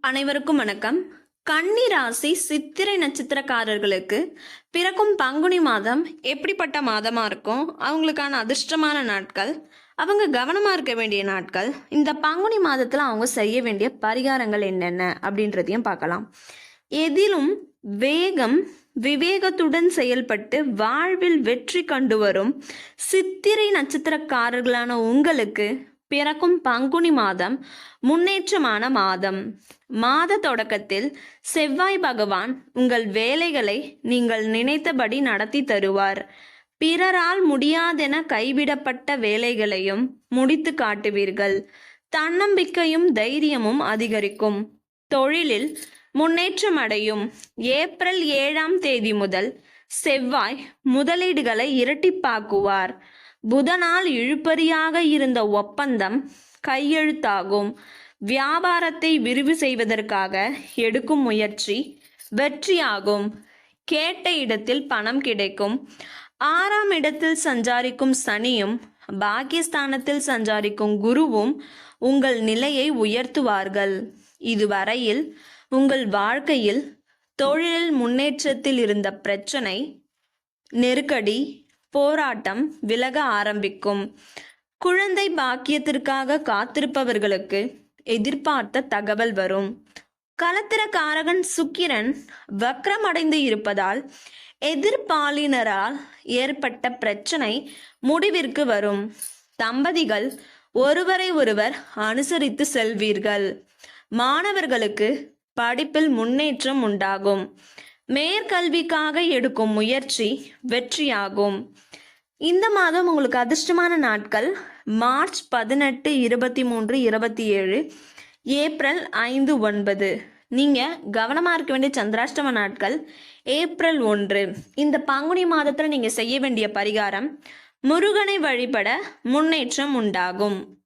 அனைவருக்கும் வணக்கம். கன்னி ராசி சித்திரை நட்சத்திரக்காரர்களுக்கு பிறக்கும் பங்குனி மாதம் எப்படிப்பட்ட மாதமா இருக்கும்? அவங்களுக்கான அதிர்ஷ்டமான நாட்கள் அவங்க கவனமா இருக்க வேண்டிய நாட்கள் இந்த பங்குனி மாதத்துல அவங்க செய்ய வேண்டிய பரிகாரங்கள் என்னென்ன அப்படின்றதையும் பார்க்கலாம். எதிலும் வேகம் விவேகத்துடன் செயல்பட்டு வாழ்வில் வெற்றி கண்டு வரும் சித்திரை நட்சத்திரக்காரர்களான உங்களுக்கு பிறக்கும் பங்குனி மாதம் முன்னேற்றமான மாதம். மாத தொடக்கத்தில் செவ்வாய் பகவான் உங்கள் வேலைகளை நீங்கள் நினைத்தபடி நடத்தி தருவார். பிறரால் முடியாதென கைவிடப்பட்ட வேலைகளையும் முடித்து காட்டுவீர்கள். தன்னம்பிக்கையும் தைரியமும் அதிகரிக்கும். தொழிலில் முன்னேற்றம் அடையும் ஏப்ரல் ஏழாம் தேதி முதல் செவ்வாய் முதலீடுகளை இரட்டிப்பாக்குவார். புதனால் இழுபறியாக இருந்த ஒப்பந்தம் கையெழுத்தாகும். வியாபாரத்தை விரிவு செய்வதற்காக எடுக்கும் முயற்சி வெற்றியாகும். கேட்ட இடத்தில் பணம் கிடைக்கும். ஆறாம் இடத்தில் சஞ்சாரிக்கும் சனியும் பாகிஸ்தானத்தில் சஞ்சாரிக்கும் குருவும் உங்கள் நிலையை உயர்த்துவார்கள். இதுவரையில் உங்கள் வாழ்க்கையில் தொழிலில் முன்னேற்றத்தில் இருந்த பிரச்சனை நெருக்கடி போராட்டம் விலக ஆரம்பிக்கும். குழந்தை பாக்கியத்திற்காக காத்திருப்பவர்களுக்கு எதிர்பார்த்த தகவல் வரும். கலத்திரக்காரகன் சுக்கிரன் வக்ரமடைந்து இருப்பதால் எதிர்ப்பாளினரால் ஏற்பட்ட பிரச்சனை முடிவிற்கு வரும். தம்பதிகள் ஒருவரை ஒருவர் அனுசரித்து செல்வீர்கள். மாணவர்களுக்கு படிப்பில் முன்னேற்றம் உண்டாகும். மேற்கல்விக்காக எடுக்கும் முயற்சி வெற்றியாகும். இந்த மாதம் உங்களுக்கு அதிர்ஷ்டமான நாட்கள். மார்ச் பதினெட்டு இருபத்தி மூன்று இருபத்தி ஏழு ஏப்ரல் ஐந்து ஒன்பது. நீங்கள் கவனமாக இருக்க வேண்டிய சந்திராஷ்டம நாட்கள். ஏப்ரல் ஒன்று. இந்த பங்குனி மாதத்தில் நீங்கள் செய்ய வேண்டிய பரிகாரம் முருகனை வழிபட முன்னேற்றம் உண்டாகும்.